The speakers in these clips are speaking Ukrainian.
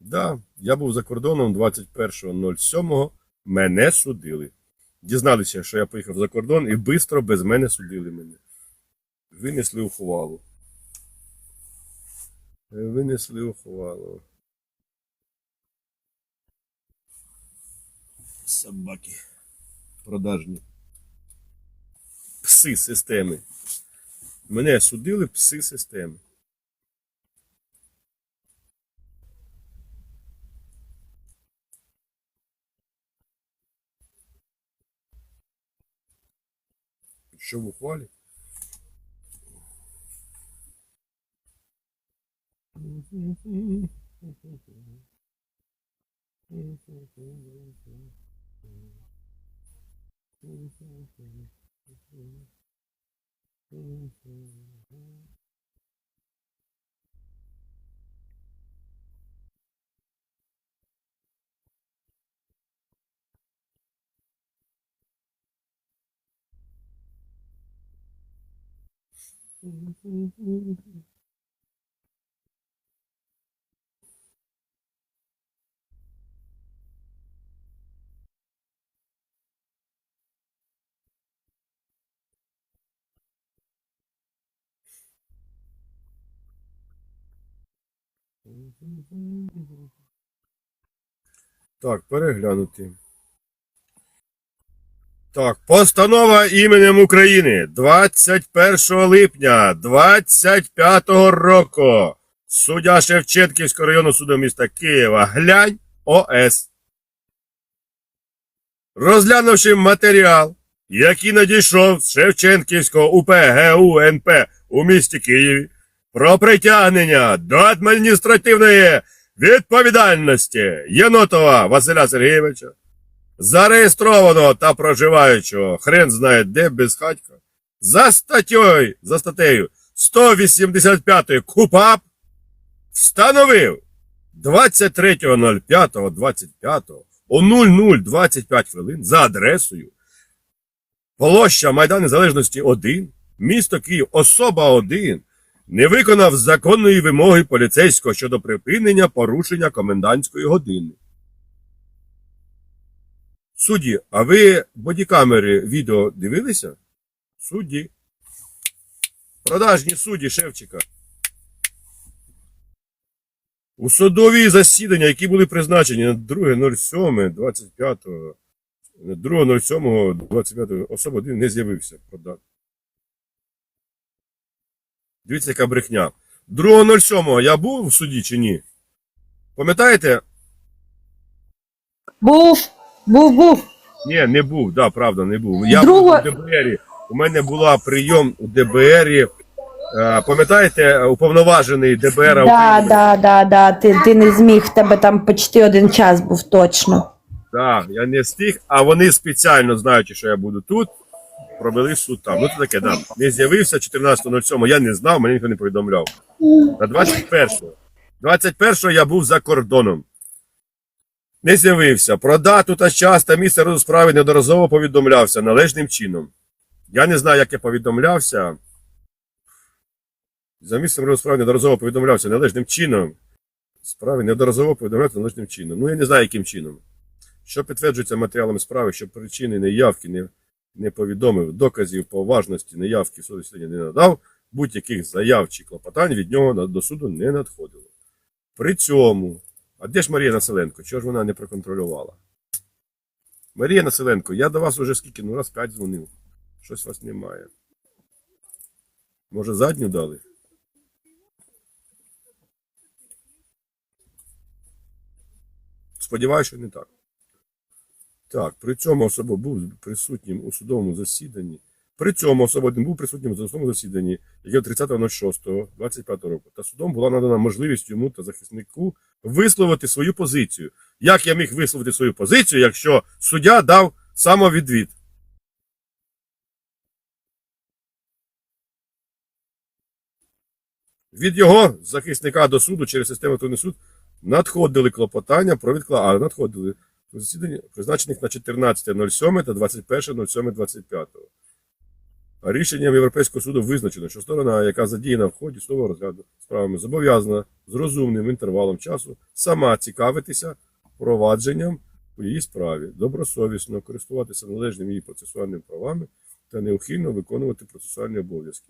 Да, я був за кордоном 21.07. Мене судили. Дізналися, що я поїхав за кордон і швидко без мене судили мене. Винесли ухвалу. Е, Винесли ухвалу. Собаки. Продажні. Пси системи. Мене судили пси системи. Що в ухвалі? Mm-hmm. Так, переглянути. Так, постанова іменем України 21 липня 25 року. Суддя Шевченківського районного суду міста Києва. Глянь ОС. Розглянувши матеріал, який надійшов з Шевченківського УП ГУ у місті Києві, про притягнення до адміністративної відповідальності Єнотова Василя Сергійовича, зареєстрованого та проживаючого хрен знає де безхатька, за статтею, за статтею 185 КУПАП встановив 23.05.25 о 00.25 хвилин за адресою площа Майдан Незалежності 1, місто Київ, особа 1, не виконав законної вимоги поліцейського щодо припинення порушення комендантської години. Судді, а ви бодікамери відео дивилися? Судді. Продажні судді Шевчика. У судові засідання, які були призначені на 2.07.25, 2.07.25 особа один не з'явився. Дивіться, яка брехня. 2.07 я був в суді чи ні? Пам'ятаєте? Був, був, був. Ні, не був, да, правда, не був. Я Друга- був у ДБРі. У мене була прийом у ДБРі. Е, Пам'ятаєте, уповноважений ДБР Да, України? да, да, да. Ти, ти не зміг, в тебе там почти один час був точно. Так, я не встиг, а вони спеціально знаючи, що я буду тут, провели суд там. Ну це таке, да. Не з'явився 14.07, я не знав, мені ніхто не повідомляв. На 21-го. 21-го я був за кордоном. Не з'явився. Про дату та час та місце розгляду справи неодноразово повідомлявся належним чином. Я не знаю, як я повідомлявся. За місцем розгляду справи неодноразово повідомлявся належним чином. Справи неодноразово повідомлявся належним чином. Ну, я не знаю, яким чином. Що підтверджується матеріалами справи, що причини неявки не, не повідомив, доказів по важності неявки суду засідання не надав, будь-яких заяв чи клопотань від нього до суду не надходило. При цьому, а де ж Марія Населенко? Чого ж вона не проконтролювала? Марія Населенко, я до вас уже скільки, ну раз п'ять дзвонив. Щось вас немає. Може, задню дали? Сподіваюся, що не так. Так, при цьому особа був присутнім у судовому засіданні. При цьому особа був присутнім у судовому засіданні, яке 30.06.25 року. Та судом була надана можливість йому та захиснику висловити свою позицію. Як я міг висловити свою позицію, якщо суддя дав самовідвід? Від його захисника до суду через систему електронний суд надходили клопотання про відкладення. А, надходили засідання, призначених на 14.07 та 21.07.25. А рішенням Європейського суду визначено, що сторона, яка задіяна в ході судового розгляду справами, зобов'язана з розумним інтервалом часу сама цікавитися провадженням у її справі, добросовісно користуватися належними її процесуальними правами та неухильно виконувати процесуальні обов'язки.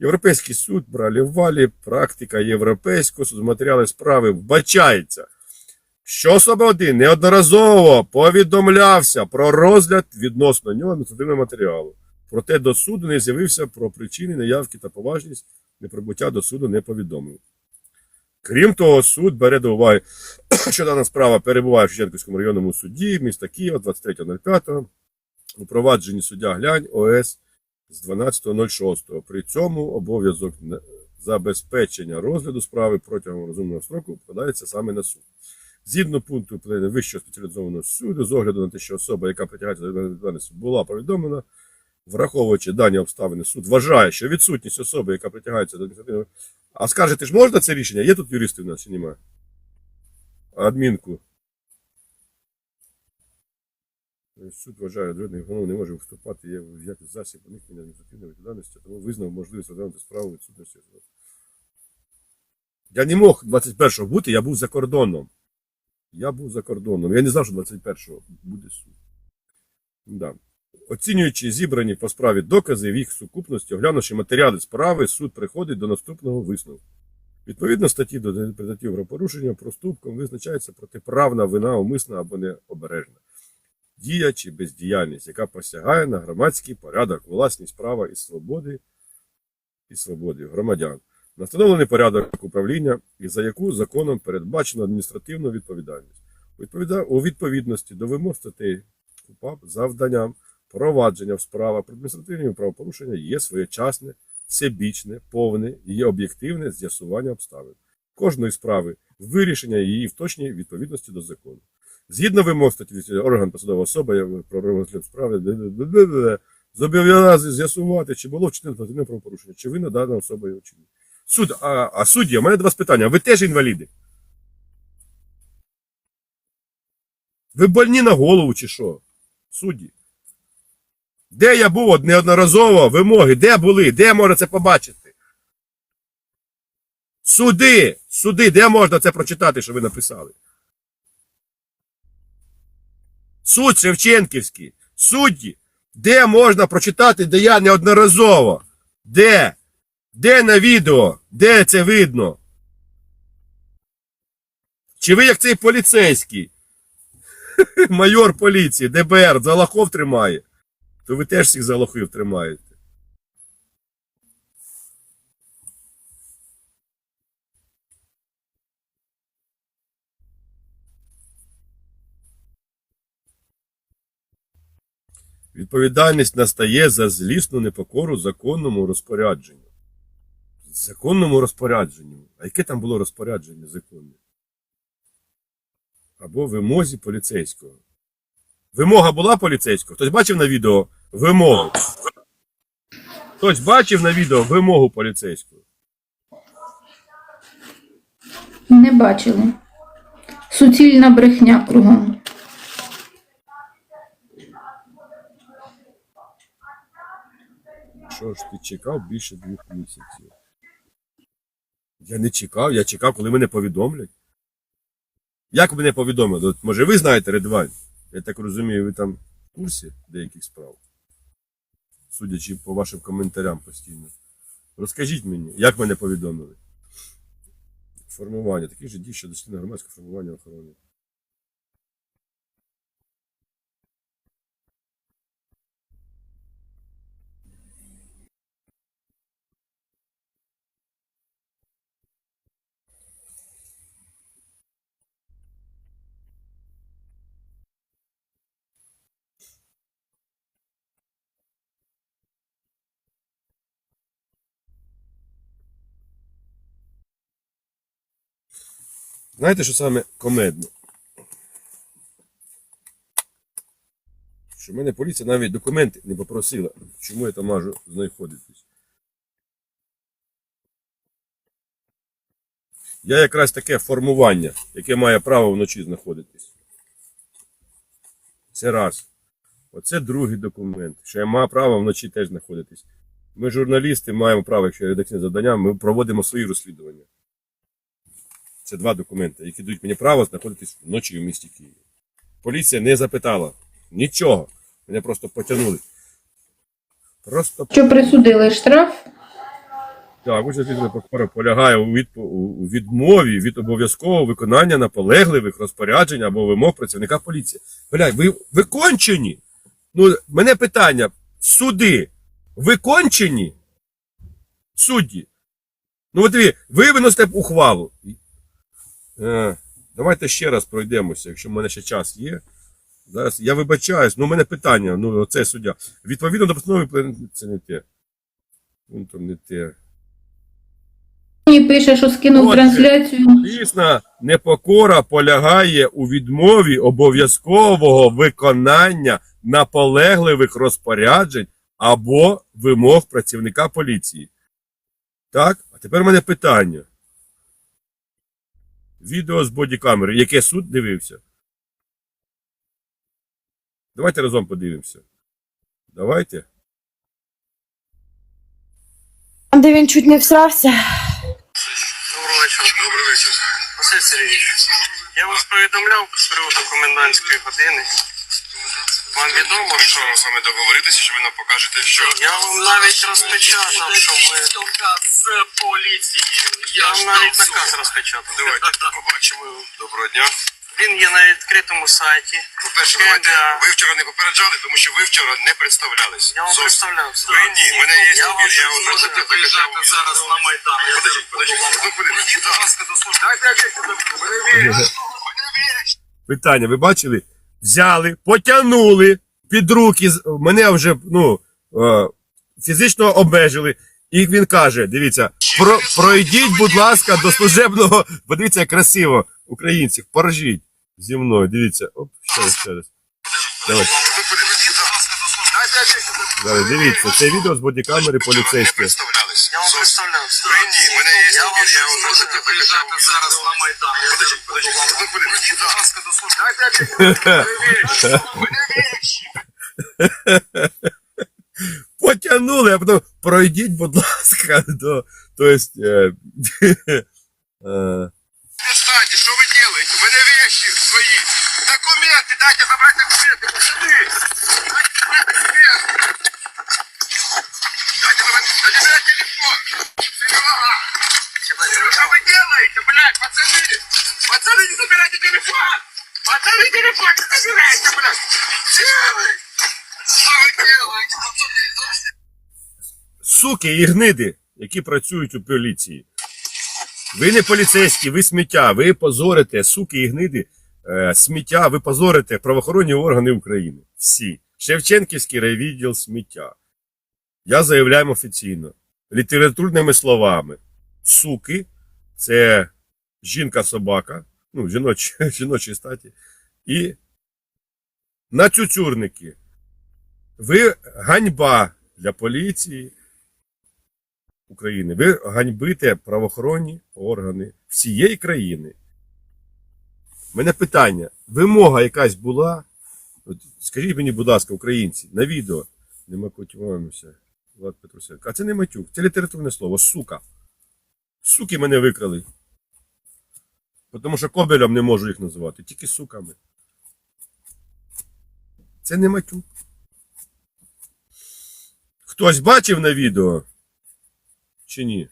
Європейський суд бралі в валі, практика європейського суду, матеріали справи вбачається, що особа один неодноразово повідомлявся про розгляд відносно нього адміністративного матеріалу. Проте до суду не з'явився про причини неявки та поважність неприбуття до суду не повідомив. Крім того, суд бере до уваги, що дана справа перебуває в Шевченківському районному суді міста Києва 23.05 у провадженні суддя Глянь ОС з 12.06. При цьому обов'язок забезпечення розгляду справи протягом розумного строку вкладається саме на суд. Згідно пункту плену Вищого спеціалізованого суду, з огляду на те, що особа, яка притягається до відповідальності, була повідомлена, враховуючи дані обставини, суд вважає, що відсутність особи, яка притягається до адміністративного. А скажете ж, можна це рішення? Є тут юристи в нас чи немає? Адмінку. Суд вважає, жодний воно не може вступати є в як засіб уникнення адміністративної відповідальності, тому визнав можливість розглянути справу відсутності. Я не мог 21-го бути, я був за кордоном. Я був за кордоном. Я не знав, що 21-го буде суд. Да. Оцінюючи зібрані по справі докази в їх сукупності, оглянувши матеріали справи, суд приходить до наступного висновку. Відповідно статті до інтерпретатив про порушення проступком визначається протиправна вина умисна або необережна. Дія чи бездіяльність, яка посягає на громадський порядок, власність права і свободи і свободи громадян, на встановлений порядок управління і за яку законом передбачено адміністративну відповідальність. У відповідності до вимог статей КУПАП завданням провадження в справах про адміністративні правопорушення є своєчасне, всебічне, повне і об'єктивне з'ясування обставин кожної справи, вирішення її в точній відповідності до закону. Згідно вимог статті 200, орган посадова особа про розгляд справи зобов'язаний з'ясувати, чи було вчинено правопорушення, чи винна дана особа його вчинила. Суд, а, а судді, у мене до вас питання, ви теж інваліди? Ви больні на голову чи що? Судді. Де я був неодноразово вимоги? Де були? Де можна це побачити? Суди! Суди, де можна це прочитати, що ви написали? Суд Шевченківський. Судді. Де можна прочитати, де я неодноразово? Де? Де на відео? Де це видно? Чи ви як цей поліцейський? Майор поліції, ДБР, за лохов тримає? То ви теж всіх за лохів тримаєте. Відповідальність настає за злісну непокору законному розпорядженню. Законному розпорядженню. А яке там було розпорядження законне? Або вимозі поліцейського. Вимога була поліцейського? Хтось бачив на відео вимогу? Хтось бачив на відео вимогу поліцейського? Не бачили. Суцільна брехня кругом. Що ж ти чекав більше двох місяців? Я не чекав, я чекав, коли мене повідомлять. Як мене повідомили? Може, ви знаєте Редвайн? Я так розумію, ви там в курсі деяких справ. Судячи по вашим коментарям постійно. Розкажіть мені, як мене повідомили? Формування. Таких же дій щодо члена громадського формування охорони. Знаєте, що саме комедно? Що в мене поліція навіть документи не попросила, чому я там можу знаходитись. Я якраз таке формування, яке має право вночі знаходитись. Це раз. Оце другий документ, що я маю право вночі теж знаходитись. Ми, журналісти, маємо право, якщо редакційне завдання, ми проводимо свої розслідування. Це два документи, які дають мені право знаходитись вночі в місті Києві. Поліція не запитала нічого. Мене просто потягнули. Просто Що присудили штраф? так, участь слідчого прокурора полягає у, відпо- у відмові від обов'язкового виконання наполегливих розпоряджень або вимог працівника поліції. Блядь, ви, ви кончені? Ну, мене питання: суди, ви кончені? Судді. Ну, от ви, ви виносите ухвалу. Е, давайте ще раз пройдемося, якщо в мене ще час є. Зараз я вибачаюсь, ну у мене питання, ну оце суддя. Відповідно до постанови, це не те. Там не те. Мені пише, що скинув Отже. трансляцію. Дійсна непокора полягає у відмові обов'язкового виконання наполегливих розпоряджень або вимог працівника поліції. Так? А тепер у мене питання. Відео з бодікамери. Яке суд дивився? Давайте разом подивимося. Давайте. Там, де він чуть не всрався. Доброго вечора. Добрий вечір. Василь Сергійович, я вас повідомляв з приводу комендантської години. Вам відомо, що з вами договоритися, що ви нам покажете, що я вам навіть розпечатав, що ви. з поліції. Я вам навіть наказ розпечатав. Давайте побачимо. Доброго дня. Він є на відкритому сайті. По-перше, давайте ви вчора не попереджали, тому що ви вчора не представлялись. Я вам Зовсім. представлявся. Ви ні, в мене є Я я вам можете приїжджати зараз на Майдан. Подождіть, подождіть. Ну. Будь ласка, до служби. Дайте я честь. Мене вірять. Мене вірять. питання, ви бачили? Взяли, потягнули під руки, мене вже ну, е, фізично обмежили. І він каже: дивіться, про, пройдіть, будь ласка, до служебного. Подивіться, як красиво, українців, порожіть зі мною. Дивіться, оп, ще раз, ще раз. Давайте. Зараз, дивіться, це відео з бодікамери Не поліцейське. представлялись. Я вам Зовсім. представлявся. Ви ні, в мене є Я вам стікер, я щось вам можете можете приїжджати зараз на Майдан. Подождіть, подождіть. Ну, подождіть. Будь ласка, до служби. Дайте я честь. Мене вірять. Мене вірять. Потягнули, а потім пройдіть, будь ласка, до. То есть, е, е, Перестаньте, что вы делаете? У меня вещи свои. Документы, дайте забрать что вы делаете, блядь, пацаны? Пацаны, не забирайте телефон. Пацаны, телефон не забирайте, блядь. Делай. Что вы делаете, пацаны? суки і гниди, які працюють у поліції. Ви не поліцейські, ви сміття, ви позорите, суки і гниди, е, сміття, ви позорите правоохоронні органи України. Всі. Шевченківський райвідділ сміття. Я заявляю офіційно, літературними словами. Суки це жінка-собака, ну, жіночі, жіночій статі, і нацюцюрники. Ви ганьба для поліції, України. Ви ганьбите правоохоронні органи всієї країни. Мене питання: вимога якась була? От скажіть мені, будь ласка, українці, на відео. Не макутюємося. Влад Петрусенко. А це не матюк, це літературне слово, сука. Суки мене викрали. Тому що кобелем не можу їх називати, тільки суками. Це не матюк. Хтось бачив на відео? Чи ні?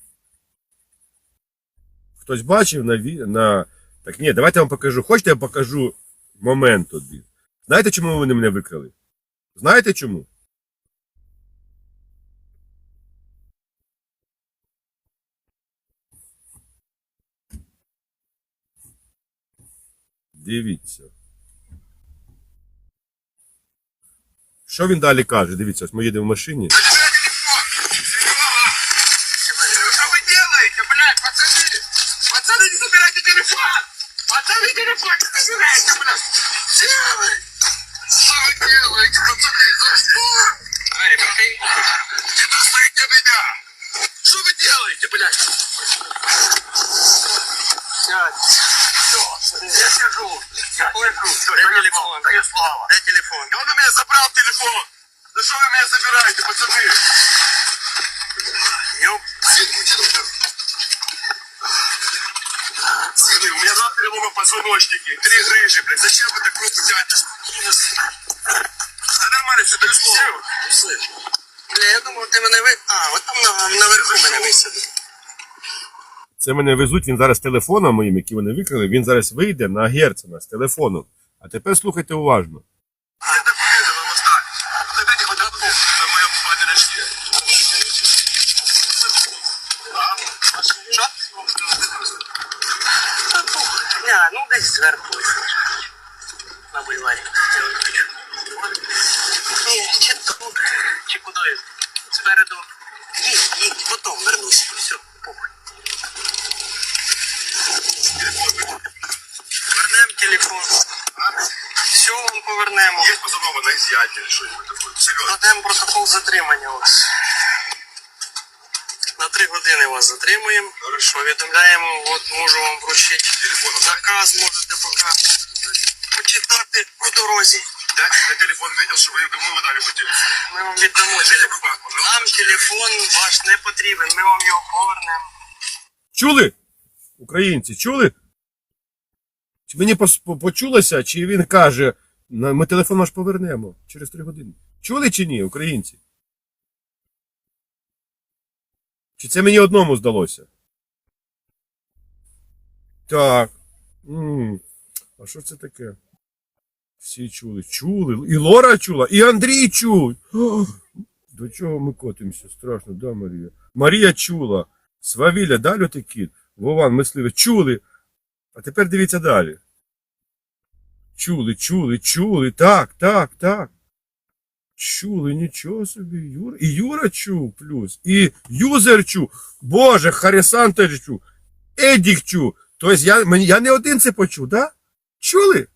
Хтось бачив на ві... на. Так ні, давайте я вам покажу. Хочете, я покажу момент один. Знаєте, чому вони мене викрали? Знаєте чому? Дивіться. Що він далі каже? Дивіться, ось ми їдемо в машині. Что вы делаете, блядь, пацаны? Пацаны, не забирайте телефон! Пацаны, телефон не забирайте, блядь! Делай! Что вы делаете, пацаны? За что? Двері прикрий. Не достайте меня! Что вы делаете, блядь? телефон. Да что вы меня забираете, пацаны? Ёп. Сыны, у меня два перелома позвоночники, три грыжи, блядь. Зачем вы так руку тянете? Да нормально все, дай слово. Бля, я думав, ти мене ви... А, от там на, наверху мене висадив. Це мене везуть, він зараз телефоном моїм, який вони викрали, він зараз вийде на Герцена з телефоном. А тепер слухайте уважно. на изъятие или что-нибудь такое? Серьезно. Складемо протокол затримання у вас. На три години вас затримуємо. Повідомляємо, от можу вам вручити наказ, можете поки почитати по дорозі. Дядя на телефон видел, что вы ему выдали по телефону. Ми вам віддамо телефон. Нам телефон ваш не потрібен, ми вам його повернемо. Чули? Українці, чули? Чи мені пос- по- почулося, чи він каже, «На- ми телефон ваш повернемо через три години. Чули чи ні, українці? Чи це мені одному здалося? Так. А що це таке? Всі чули. Чули. І Лора чула, і Андрій чув. До чого ми котимося? Страшно, да, Марія? Марія чула. Свавіля, да, лютий Вован, мисливе, чули. А тепер дивіться далі. Чули, чули, чули, так, так, так. Чули, нічого собі, Юра. І Юра чув плюс. І юзер чув. Боже, Харісан теж чув. Едік чув. Тобто я, мені, я не один це почув, да? Чули?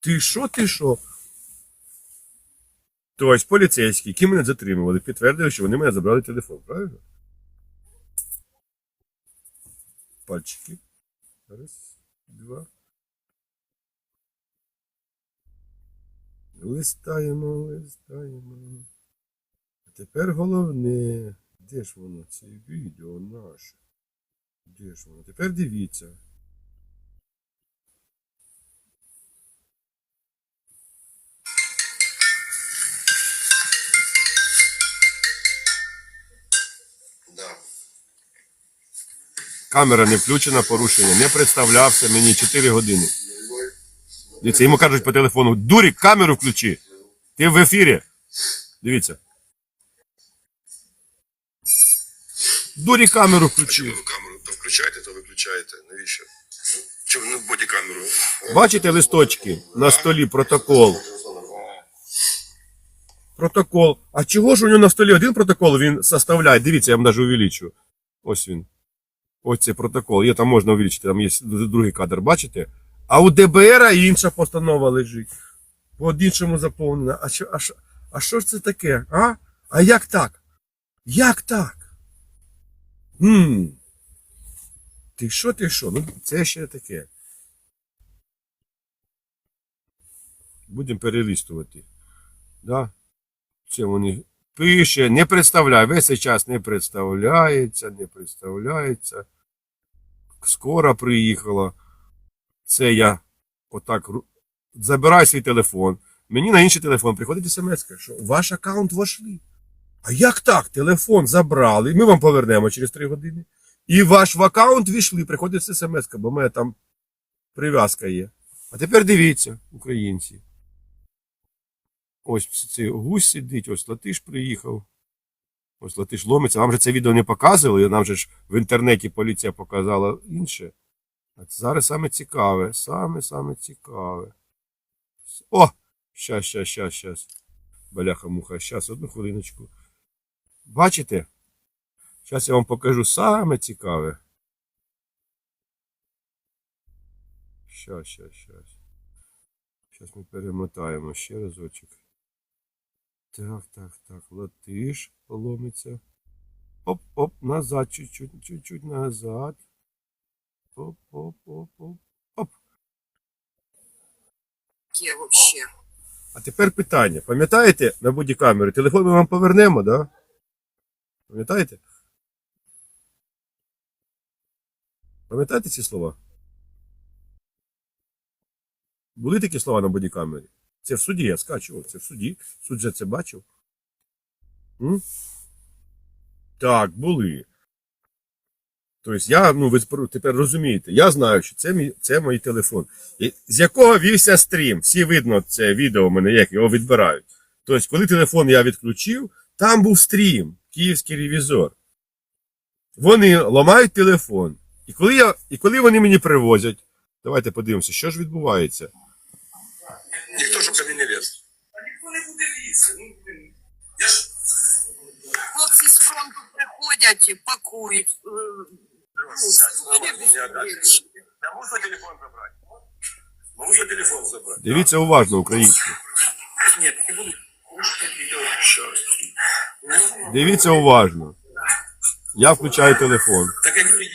Ти що, ти що? Тобто поліцейські, які мене затримували, підтвердили, що вони мене забрали телефон, правильно? Пальчики. Раз, два. Листаємо, листаємо. А тепер головне. Де ж воно, це відео наше? Де ж воно? Тепер дивіться. Камера не включена, порушення. Не представлявся мені 4 години. Дивіться, йому кажуть по телефону: Дурік, камеру включи. Ти в ефірі. Дивіться. Дурік, камеру включи. Ви камеру то включаєте, то виключаєте. Навіщо? Чому не бодікамеру? Бачите листочки на столі протокол. Протокол. А чого ж у нього на столі один протокол він составляє? Дивіться, я вам навіть увеличу. Ось він. Ось цей протокол. Є там можна увеличити, там є другий кадр, бачите? А у ДБР інша постанова лежить. По іншому заповнена. А що, а, що, а що ж це таке? А? А як так? Як так? Хм. Ти що, ти що? Ну, це ще таке. Будемо перелистувати. Да? Це вони пише, не представляє, весь цей час не представляється, не представляється. Скоро приїхала. Це я отак забираю свій телефон. Мені на інший телефон приходить смс, що ваш аккаунт вошли. А як так? Телефон забрали, ми вам повернемо через 3 години. І ваш в аккаунт війшли, приходить смс, бо в мене там прив'язка є. А тепер дивіться, українці. Ось цей гусь сидить, ось Латиш приїхав. Ось Латиш ломиться. Вам же це відео не показували, нам же ж в інтернеті поліція показала інше. А це зараз саме цікаве, саме саме цікаве. О! Щас, щас, щас, щас. Баляха-муха, щас, одну хвилиночку. Бачите? Зараз я вам покажу саме цікаве. Щас, щас, щас. Зараз ми перемотаємо ще разочок. Так, так, так, латиш ломиться. Оп-оп, назад, чуть-чуть, чуть-чуть назад. Оп-оп-оп-оп. Оп. Таке вообще. А тепер питання. Пам'ятаєте на бодікамері? Телефон ми вам повернемо, да? Пам'ятаєте? Пам'ятаєте ці слова? Були такі слова на бодікамері? Це в суді, я скачував, це в суді. Суд же це бачив. М? Так, були. Тобто я, ну ви тепер розумієте, я знаю, що це мій, це мій телефон. І з якого вівся стрім? Всі видно це відео у мене, як його відбирають. Тобто, коли телефон я відключив, там був стрім, київський ревізор. Вони ламають телефон. І коли, я, і коли вони мені привозять, давайте подивимося, що ж відбувається. Ніхто щоб ко мені не ліз. Хлопці з фронту приходять, пакують. е, ну. Я можу телефон забрати? Можу телефон забрати? Дивіться уважно українською. Ні, так не буду. Дивіться уважно. Я включаю телефон. Так они не.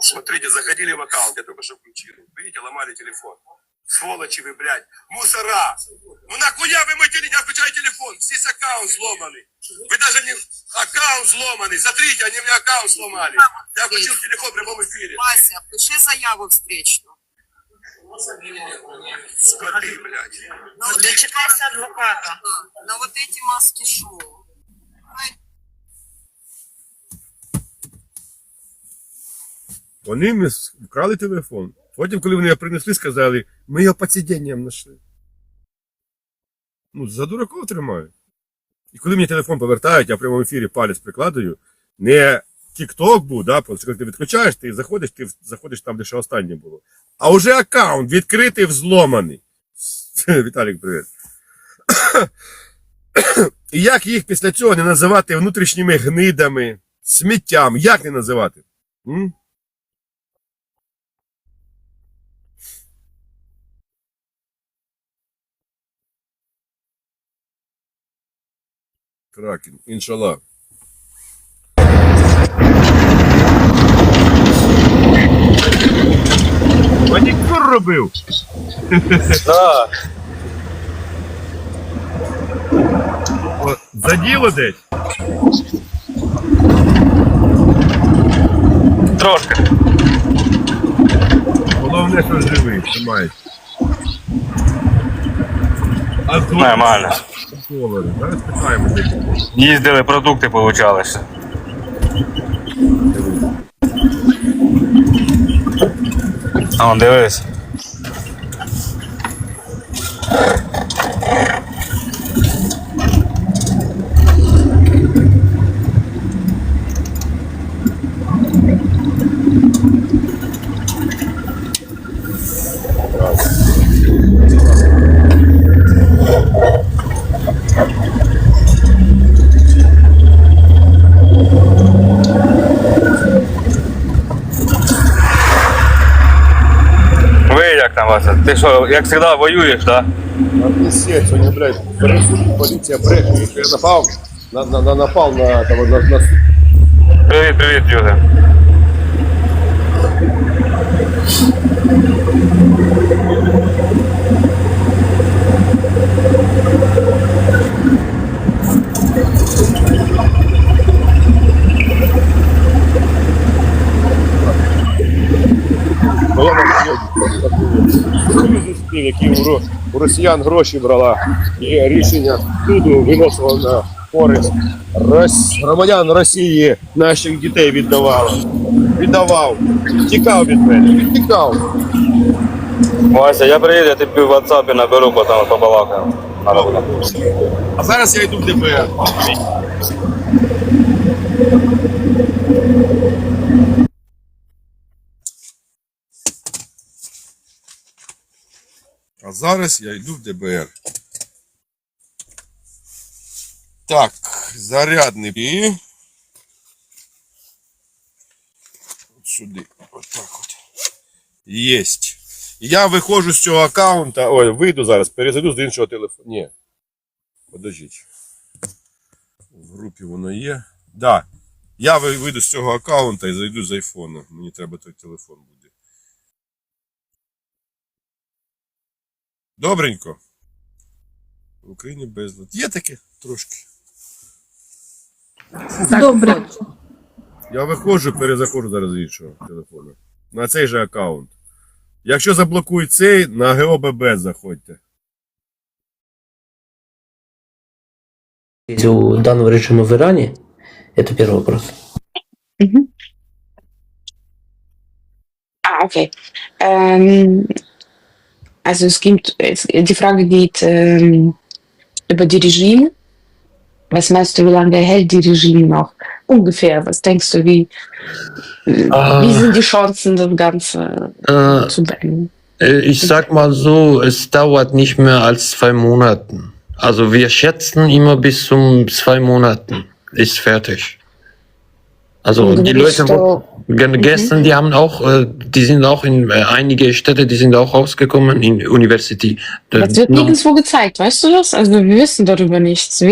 Смотрите, заходили в аккаунт, я только что включил. Видите, ломали телефон. Сволочи вы, блядь. Мусора! Ну нахуя вы мой телефон? Я включаю телефон. Здесь аккаунт сломанный. Вы даже не... Аккаунт сломанный. Смотрите, они мне аккаунт сломали. Я включил телефон в прямом эфире. Вася, пиши заяву встречну. Скоты, блядь. Ну, дочекайся адвоката. На вот эти маски шоу. Вони вкрали телефон. Потім, коли вони його принесли, сказали, ми його під сидінням знайшли. Ну, за дураков тримають. І коли мені телефон повертають, я в прямому ефірі палець прикладаю, не TikTok був, да, що коли ти відключаєш, ти заходиш, ти заходиш там, де ще останнє було. А вже аккаунт відкритий, взломаний. Віталік, привіт. І як їх після цього не називати внутрішніми гнидами, сміттям? Як не називати? М? Кракен, іншаллах. Манікюр робив. Да, О, За діло десь. трошки. Головне, що живий, тримає. А тут Нормально. Долари. Зараз питаємо. Їздили, продукти получалися. А дивись. Ти що, як завжди воюєш, так? Да? Пиздец, вони, блядь, брешуть, поліція бреше, що я напав, на, на, на, напав на, того, на, на, Привіт, привіт, люди. Зустрів, які у, росіян гроші брала, і рішення суду виносило на користь громадян Росії наших дітей віддавало. Віддавав. Тікав від мене. Тікав. Вася, я приїду, я тобі в WhatsApp наберу, потім побалакаємо. А зараз я йду в ДБР. А зараз я йду в ДБР. Так, зарядний і. От сюди. Отак от. Єсть. Я виходжу з цього аккаунта. Ой, вийду зараз, перезайду з іншого телефону. Ні. Подождіть. В групі воно є. Да. Я вийду з цього аккаунта і зайду з айфона. Мені треба той телефон буде. Добренько. В Україні безлад. Є таке трошки. Добре. Я виходжу, перезаходжу зараз з іншого телефону. На цей же аккаунт. Якщо заблокують цей, на ГОББ заходьте. у данного режима в Иране? Это первый вопрос. Mhm. Ah, okay. Ähm, also es gibt, die Frage geht ähm, über die Regime. Was meinst du, wie lange hält die Regime noch? Ungefähr. Was denkst du, wie, Ah. wie sind die Chancen, das Ganze Äh, zu beenden? äh, ich sag mal so, es dauert nicht mehr als zwei Monaten. Also wir schätzen immer bis zum zwei Monaten ist fertig. Also die Leute, ge- gestern, die haben auch, äh, die sind auch in äh, einige Städte, die sind auch rausgekommen in University. Das wird nirgendwo gezeigt, weißt du das? Also wir wissen darüber nichts.